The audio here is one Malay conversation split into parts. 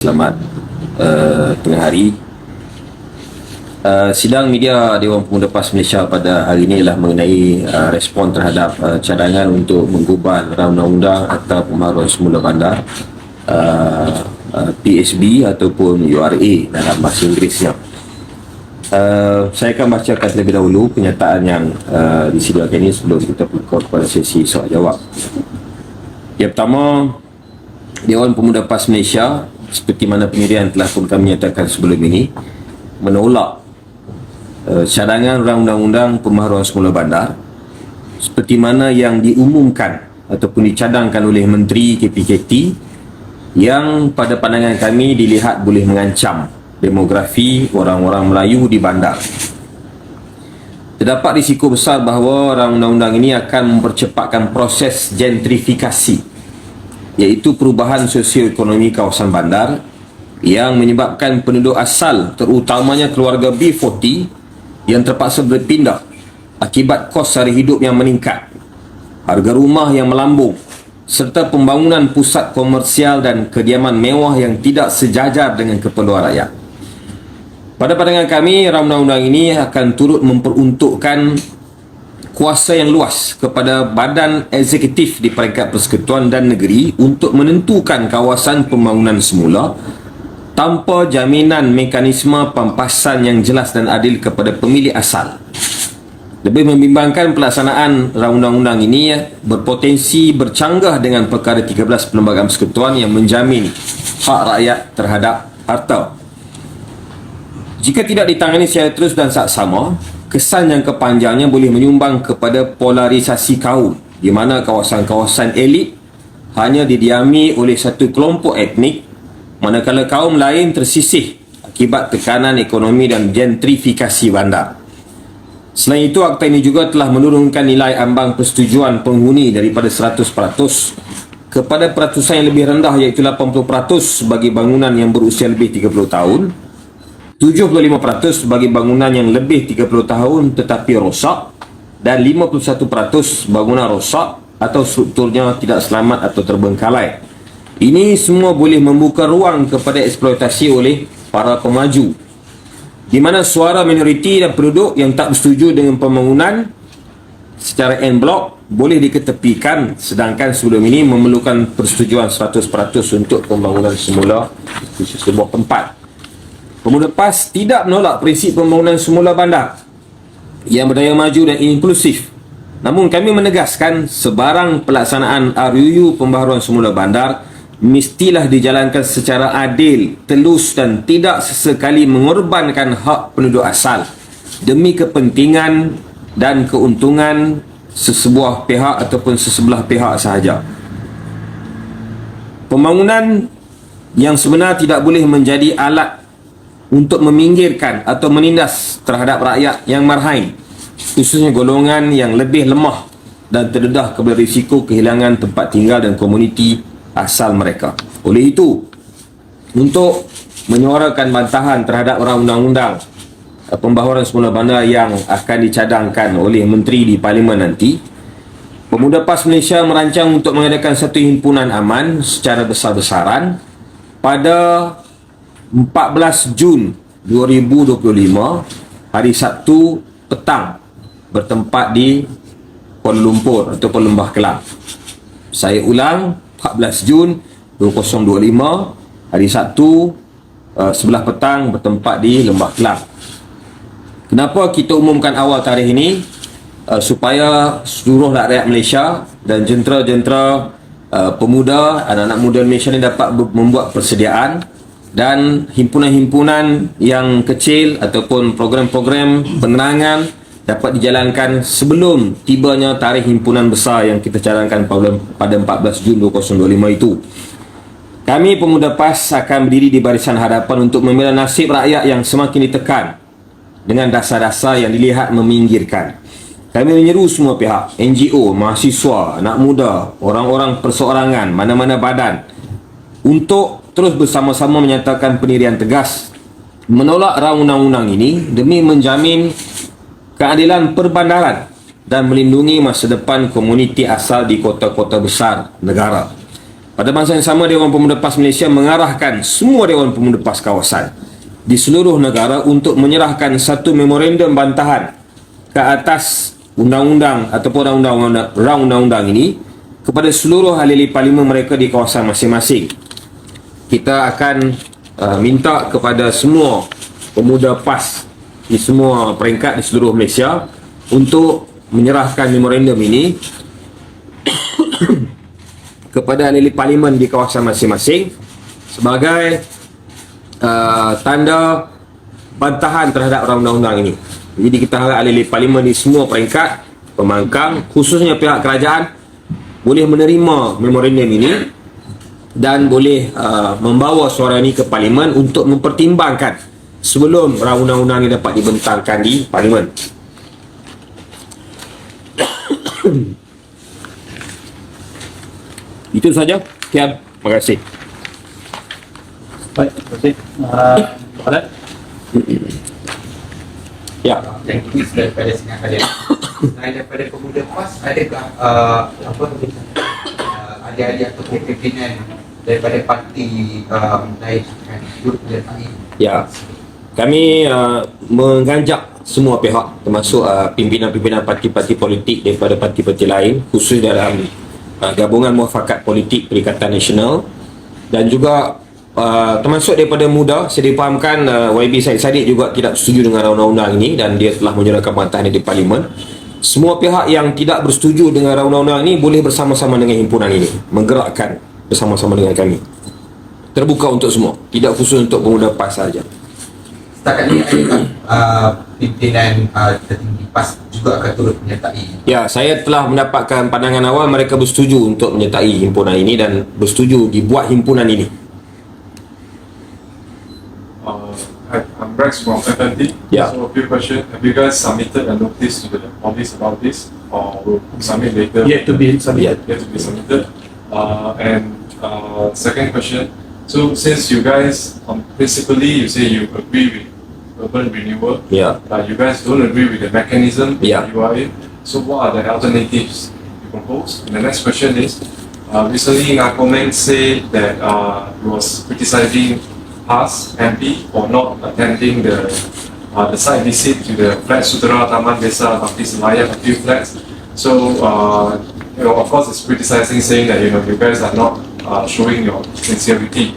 Selamat uh, tengah hari. Uh, sidang media Dewan Pemuda PAS Malaysia pada hari ini ialah mengenai uh, respon terhadap uh, cadangan untuk menggubal undang-undang atau pembaruan semula bandar uh, uh, PSB ataupun URA dalam bahasa Inggerisnya. Uh, saya akan bacakan terlebih dahulu kenyataan yang uh, disediakan ini sebelum kita berkor kepada sesi soal jawab. Yang pertama, Dewan Pemuda PAS Malaysia seperti mana pendirian telah pun kami nyatakan sebelum ini menolak uh, cadangan undang-undang pembaharuan semula bandar seperti mana yang diumumkan ataupun dicadangkan oleh Menteri KPKT yang pada pandangan kami dilihat boleh mengancam demografi orang-orang Melayu di bandar. Terdapat risiko besar bahawa undang-undang ini akan mempercepatkan proses gentrifikasi iaitu perubahan sosioekonomi kawasan bandar yang menyebabkan penduduk asal terutamanya keluarga B40 yang terpaksa berpindah akibat kos sara hidup yang meningkat, harga rumah yang melambung serta pembangunan pusat komersial dan kediaman mewah yang tidak sejajar dengan keperluan rakyat. Pada pandangan kami, undang-undang ini akan turut memperuntukkan kuasa yang luas kepada badan eksekutif di peringkat persekutuan dan negeri untuk menentukan kawasan pembangunan semula tanpa jaminan mekanisme pampasan yang jelas dan adil kepada pemilik asal. Lebih membimbangkan pelaksanaan undang-undang ini berpotensi bercanggah dengan perkara 13 Perlembagaan Persekutuan yang menjamin hak rakyat terhadap harta. Jika tidak ditangani secara terus dan saksama, kesan yang kepanjangnya boleh menyumbang kepada polarisasi kaum di mana kawasan-kawasan elit hanya didiami oleh satu kelompok etnik manakala kaum lain tersisih akibat tekanan ekonomi dan gentrifikasi bandar. Selain itu, akta ini juga telah menurunkan nilai ambang persetujuan penghuni daripada 100% kepada peratusan yang lebih rendah iaitu 80% bagi bangunan yang berusia lebih 30 tahun 75% bagi bangunan yang lebih 30 tahun tetapi rosak dan 51% bangunan rosak atau strukturnya tidak selamat atau terbengkalai. Ini semua boleh membuka ruang kepada eksploitasi oleh para pemaju. Di mana suara minoriti dan penduduk yang tak bersetuju dengan pembangunan secara en blok boleh diketepikan sedangkan sebelum ini memerlukan persetujuan 100% untuk pembangunan semula di sebuah tempat. Pemuda PAS tidak menolak prinsip pembangunan semula bandar yang berdaya maju dan inklusif. Namun kami menegaskan sebarang pelaksanaan RUU pembaharuan semula bandar mestilah dijalankan secara adil, telus dan tidak sesekali mengorbankan hak penduduk asal demi kepentingan dan keuntungan sesebuah pihak ataupun sesebelah pihak sahaja. Pembangunan yang sebenar tidak boleh menjadi alat untuk meminggirkan atau menindas terhadap rakyat yang marhain khususnya golongan yang lebih lemah dan terdedah kepada risiko kehilangan tempat tinggal dan komuniti asal mereka. Oleh itu untuk menyuarakan bantahan terhadap orang undang-undang eh, pembaharuan semula bandar yang akan dicadangkan oleh menteri di parlimen nanti Pemuda PAS Malaysia merancang untuk mengadakan satu himpunan aman secara besar-besaran pada 14 Jun 2025 hari Sabtu petang bertempat di Kuala Lumpur ataupun Lembah Kelang. Saya ulang 14 Jun 2025 hari Sabtu uh, sebelah petang bertempat di Lembah Kelang. Kenapa kita umumkan awal tarikh ini? Uh, supaya seluruh rakyat Malaysia dan jentera-jentera uh, pemuda, anak-anak muda Malaysia ini dapat membuat persediaan dan himpunan-himpunan yang kecil ataupun program-program penerangan dapat dijalankan sebelum tibanya tarikh himpunan besar yang kita cadangkan pada 14 Jun 2025 itu. Kami pemuda PAS akan berdiri di barisan hadapan untuk membela nasib rakyat yang semakin ditekan dengan dasar-dasar yang dilihat meminggirkan. Kami menyeru semua pihak, NGO, mahasiswa, anak muda, orang-orang perseorangan, mana-mana badan untuk terus bersama-sama menyatakan pendirian tegas menolak rang undang-undang ini demi menjamin keadilan perbandaran dan melindungi masa depan komuniti asal di kota-kota besar negara. Pada masa yang sama Dewan Pemuda PAS Malaysia mengarahkan semua Dewan Pemuda PAS kawasan di seluruh negara untuk menyerahkan satu memorandum bantahan ke atas undang-undang ataupun undang-undang undang-undang ini kepada seluruh ahli parlimen mereka di kawasan masing-masing. Kita akan uh, minta kepada semua pemuda PAS di semua peringkat di seluruh Malaysia untuk menyerahkan memorandum ini kepada ahli parlimen di kawasan masing-masing sebagai uh, tanda bantahan terhadap undang-undang ini. Jadi kita harap ahli parlimen di semua peringkat pemangkang khususnya pihak kerajaan boleh menerima memorandum ini dan boleh uh, membawa suara ini ke parlimen untuk mempertimbangkan sebelum undang-undang ini dapat dibentangkan di parlimen. Itu saja. Sekian. Terima kasih. Baik, terima kasih. Uh, Barat? Ya. yang ini sudah daripada Singa kalian. Selain daripada pemuda PAS, adakah uh, apa adik-adik atau pimpinan daripada parti um, lain yang hidup menyertai Ya. Kami uh, mengajak semua pihak termasuk uh, pimpinan-pimpinan parti-parti politik daripada parti-parti lain khusus dalam uh, gabungan muafakat politik Perikatan Nasional. Dan juga uh, termasuk daripada muda saya dipahamkan uh, YB Syed Saddiq juga tidak setuju dengan undang-undang ini dan dia telah menyerahkan bantahan di parlimen semua pihak yang tidak bersetuju dengan undang-undang ini boleh bersama-sama dengan himpunan ini. Menggerakkan bersama-sama dengan kami. Terbuka untuk semua. Tidak khusus untuk pemuda PAS saja Setakat ini adakah uh, pimpinan uh, tertinggi PAS juga akan turut menyertai. Ya, saya telah mendapatkan pandangan awal mereka bersetuju untuk menyertai himpunan ini dan bersetuju dibuat himpunan ini. Rex from FNT. Yeah. So a few questions. Have you guys submitted a notice to the police about this, or will submit later? Yet to be submitted. Yet to be submitted. Uh, and uh, second question. So since you guys, um, principally, you say you agree with urban renewal, Ya. but you guys don't agree with the mechanism Yeah. that you are in. So what are the alternatives you propose? And the next question is, uh, recently Ngakomeng said that uh, he was criticizing us MP for not attending the uh, the site visit to the flat Sutera Taman Desa Bakti Selayang, a few flats. So uh, you know, of course, it's criticizing, saying that you know you guys are not uh, showing your sincerity.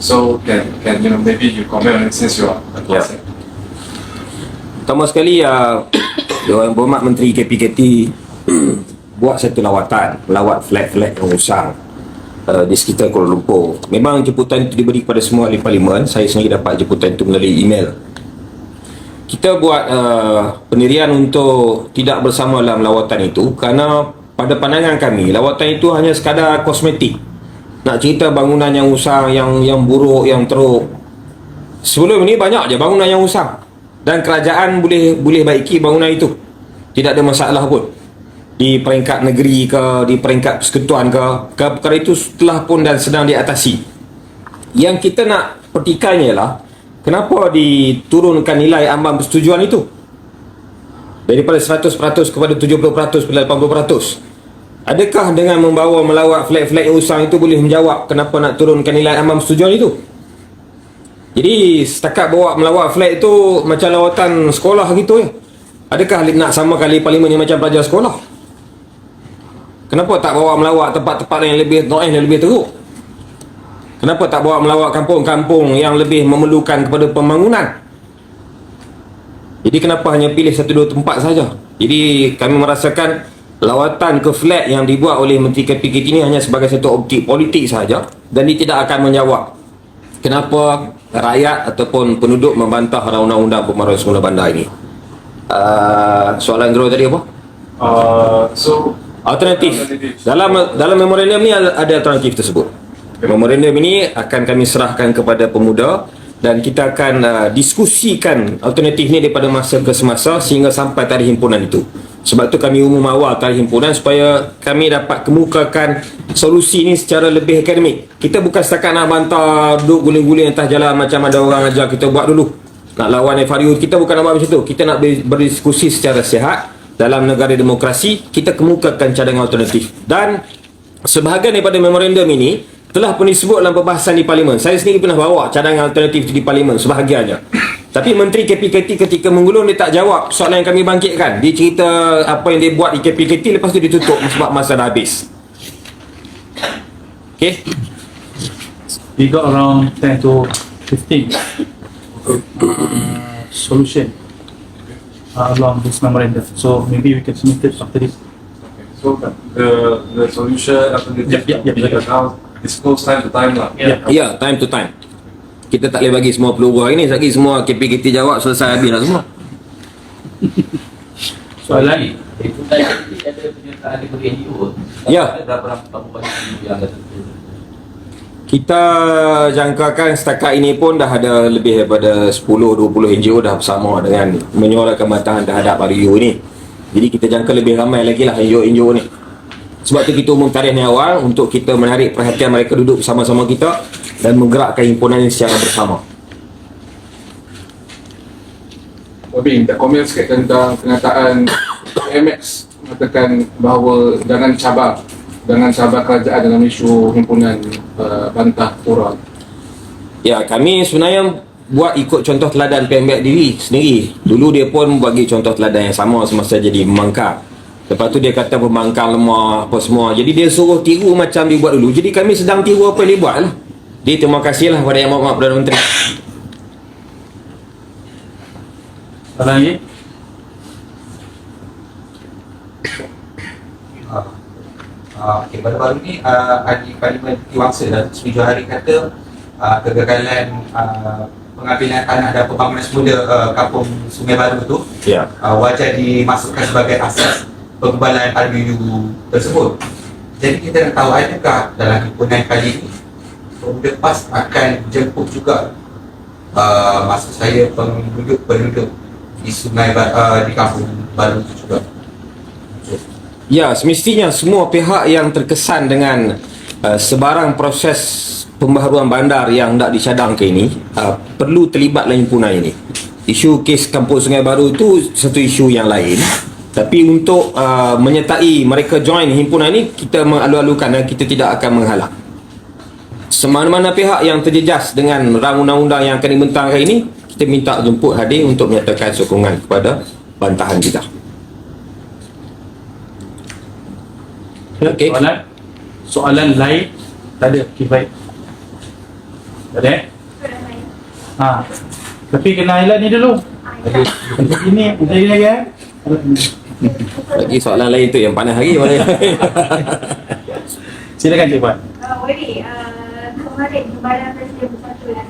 So can can you know maybe you comment on it since you are a Yeah. Pertama sekali, uh, Dewan Berhormat Menteri KPKT buat satu lawatan, melawat flat-flat yang usang uh, di sekitar Kuala Lumpur. Memang jemputan itu diberi kepada semua ahli parlimen. Saya sendiri dapat jemputan itu melalui email. Kita buat uh, pendirian untuk tidak bersama dalam lawatan itu kerana pada pandangan kami, lawatan itu hanya sekadar kosmetik. Nak cerita bangunan yang usang, yang yang buruk, yang teruk. Sebelum ini banyak je bangunan yang usang dan kerajaan boleh boleh baiki bangunan itu. Tidak ada masalah pun. Di peringkat negeri ke, di peringkat persekutuan ke, ke perkara itu telah pun dan sedang diatasi. Yang kita nak petikannya ialah kenapa diturunkan nilai ambang persetujuan itu? Daripada 100% kepada 70% kepada 80%. Adakah dengan membawa melawat flag-flag usang itu boleh menjawab kenapa nak turunkan nilai ambang persetujuan itu? Jadi setakat bawa melawat flag itu macam lawatan sekolah gitu ya. Adakah nak sama kali parlimen ni macam pelajar sekolah? Kenapa tak bawa melawat tempat-tempat yang lebih noise yang lebih teruk? Kenapa tak bawa melawat kampung-kampung yang lebih memerlukan kepada pembangunan? Jadi kenapa hanya pilih satu dua tempat saja? Jadi kami merasakan lawatan ke flat yang dibuat oleh Menteri KPKT ini hanya sebagai satu optik politik saja dan dia tidak akan menjawab kenapa rakyat ataupun penduduk membantah undang-undang pemaruan semula bandar ini. Uh, soalan kedua tadi apa? Uh, so Alternatif. Dalam dalam memorandum ni ada alternatif tersebut. Memorandum ini akan kami serahkan kepada pemuda dan kita akan uh, diskusikan alternatif ni daripada masa ke semasa sehingga sampai tarikh himpunan itu. Sebab tu kami umum awal tarikh himpunan supaya kami dapat kemukakan solusi ini secara lebih akademik. Kita bukan setakat nak bantah duduk guling-guling atas jalan macam ada orang ajar kita buat dulu. Nak lawan FRU kita bukan nak buat macam tu. Kita nak ber- berdiskusi secara sihat dalam negara demokrasi kita kemukakan cadangan alternatif dan sebahagian daripada memorandum ini telah pun disebut dalam perbahasan di parlimen. Saya sendiri pernah bawa cadangan alternatif di parlimen sebahagiannya. Tapi Menteri KPKT ketika menggulung dia tak jawab soalan yang kami bangkitkan. Dia cerita apa yang dia buat di KPKT lepas tu dia tutup sebab masa dah habis. Okay? We got around 10 to 15 uh, solution along this memorandum. So maybe we can submit it after this. So the the solution alternative Yep, yep, yep, we yep. now disclose time to time lah. Yeah. Ya, time to time. Kita tak boleh bagi semua peluru hari ni. Sekali semua KPKT jawab selesai habis dah semua. Soalan? Itu tadi ada penyertaan daripada NGO. Ya. Ada berapa berapa banyak NGO yang ada. Kita jangkakan setakat ini pun dah ada lebih daripada 10-20 NGO dah bersama dengan menyuarakan bantahan terhadap RU ni. Jadi kita jangka lebih ramai lagi lah NGO-NGO ni. Sebab tu kita umum tarikh ni awal untuk kita menarik perhatian mereka duduk bersama-sama kita dan menggerakkan himpunan ini secara bersama. Tapi minta komen sikit tentang kenyataan MX mengatakan bahawa jangan cabar jangan cabar kerajaan dalam isu himpunan uh, bantah Torah. Ya, kami sebenarnya buat ikut contoh teladan PMBAK diri sendiri. Dulu dia pun bagi contoh teladan yang sama semasa jadi pembangkang. Lepas tu dia kata pembangkang lemah apa semua. Jadi dia suruh tiru macam dia buat dulu. Jadi kami sedang tiru apa yang dia buat lah. Jadi terima kasihlah kepada Yang Mohd Perdana Menteri. Lagi? Uh, okay, baru-baru ni uh, ahli parlimen Tiwangsa dan tujuh hari kata uh, kegagalan uh, pengambilan tanah dan pembangunan semula uh, kampung Sungai Baru tu Ya. uh, wajar dimasukkan sebagai asas pengembalian RBU tersebut. Jadi kita nak tahu adakah dalam himpunan kali ini pemuda PAS akan jemput juga uh, maksud saya penduduk-penduduk di Sungai Baru, uh, di kampung baru itu juga. Ya, semestinya semua pihak yang terkesan dengan uh, sebarang proses pembaharuan bandar yang tak dicadangkan ini uh, perlu terlibat dalam himpunan ini. Isu kes kampung Sungai Baru itu satu isu yang lain. Tapi untuk uh, menyertai mereka join himpunan ini, kita mengalu-alukan dan kita tidak akan menghalang. Semana-mana pihak yang terjejas dengan rang undang-undang yang akan dibentangkan ini, kita minta jemput hadir untuk menyatakan sokongan kepada bantahan kita. Okey. Soalan? Soalan lain? Tak ada. Okay, baik. Tak ada eh? Ha. Tapi kena highlight ni dulu. Untuk ini, untuk ini lagi eh? Lagi soalan lain tu yang panas lagi mana? Silakan Cik Puan. Uh, Wadi, uh, kemarin Badan Presiden Bersatu dan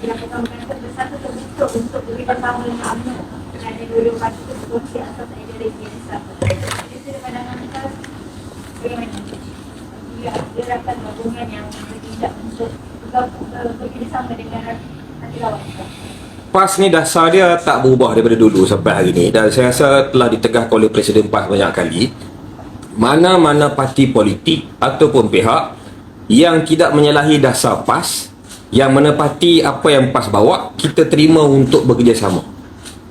dilakukan berkata bersatu terbentuk untuk bekerjasama dengan UMNO kerana dua-dua parti itu berkongsi asas ideologi yang sama. Jadi sudut pandangan kita bagaimana? Dia, dia dapat gabungan yang bertindak untuk bekerjasama dengan lawan. Kita. PAS ni dasar dia tak berubah daripada dulu sampai hari ni. Dan saya rasa telah ditegahkan oleh Presiden PAS banyak kali. Mana-mana parti politik ataupun pihak yang tidak menyalahi dasar PAS yang menepati apa yang PAS bawa kita terima untuk bekerjasama.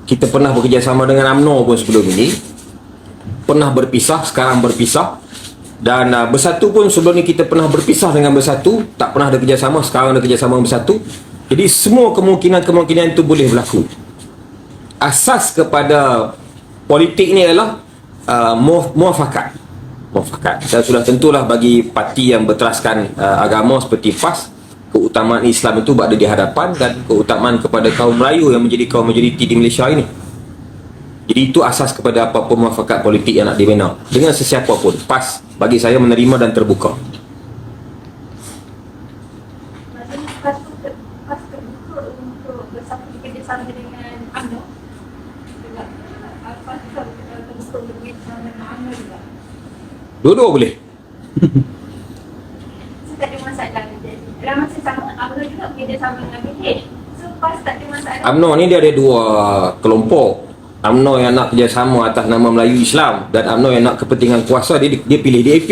Kita pernah bekerjasama dengan UMNO pun sebelum ini. Pernah berpisah sekarang berpisah dan uh, bersatu pun sebelum ni kita pernah berpisah dengan bersatu tak pernah ada kerjasama sekarang ada kerjasama bersatu. Jadi semua kemungkinan-kemungkinan itu boleh berlaku. Asas kepada politik ni adalah uh, mu- muafakat. Muafakat. Dan sudah tentulah bagi parti yang berteraskan uh, agama seperti PAS keutamaan Islam itu berada di hadapan dan keutamaan kepada kaum Melayu yang menjadi kaum majoriti di Malaysia ini. Jadi itu asas kepada apa-apa muafakat politik yang nak dibina. Dengan sesiapa pun. PAS bagi saya menerima dan terbuka. Dua-dua boleh. So tak ada masalah Jadi dalam masa sama UMNO juga bekerjasama dengan BH So PAS tak ada masalah UMNO ni dia ada dua kelompok UMNO yang nak kerjasama atas nama Melayu Islam dan UMNO yang nak kepentingan kuasa dia dia pilih DAP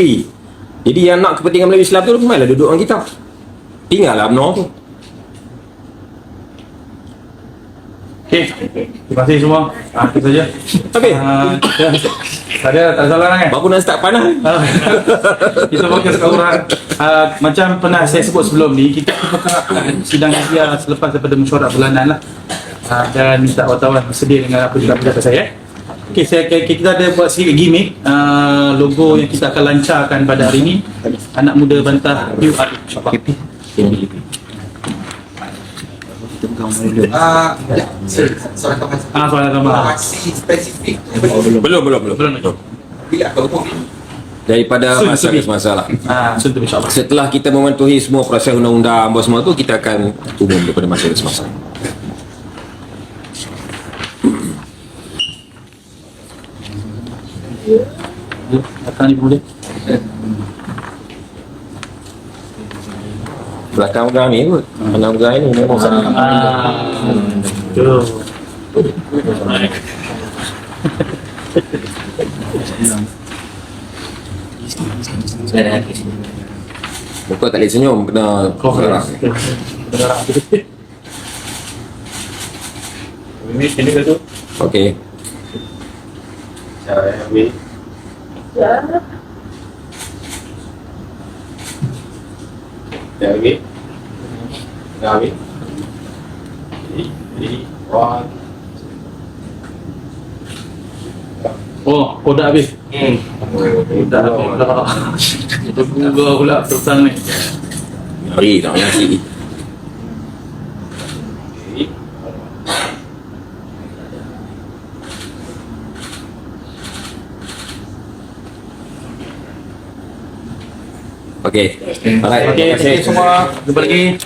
jadi yang nak kepentingan Melayu Islam tu kemana duduk dengan kita tinggal UMNO tu Okey. Terima kasih semua. Ah, itu saja. Okey. Ah, ya. tak ada, tak salah kan? Baru nak start panas. Ah, kita fokus ke orang uh, macam pernah saya sebut sebelum ni kita perkarakan sidang media selepas daripada mesyuarat bulanan lah uh, dan minta wartawan bersedia dengan apa juga pendapat saya Okay, saya, kita ada buat sedikit gimmick uh, logo yang kita akan lancarkan pada hari ini anak muda bantah UR InsyaAllah Ah, ya, sorry, soalan tambahan. Ah, soalan tambahan. Masih spesifik. Belum, belum, belum. belum lagi Bila kau Daripada Soon masa ke semasa lah. ah, soon to be insyaAllah Setelah kita mematuhi semua proses undang-undang apa semua tu, kita akan umum daripada masa ke semasa. Akan diboleh Belakang pegang ni kot. Belakang pegang ni memang sangat. ah, tu Muka tak boleh senyum, kena kau gerak. ini ini ke tu Okey. Cara ambil Dah ambil Dah ambil Ready, ready, one Oh, kau dah habis? Hmm Dah habis pula Kita buga pula tersang ni Mari tak payah nasi. Okey. Alright, Okay, terima kasih. semua Jumpa lagi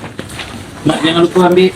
Mak jangan lupa ambil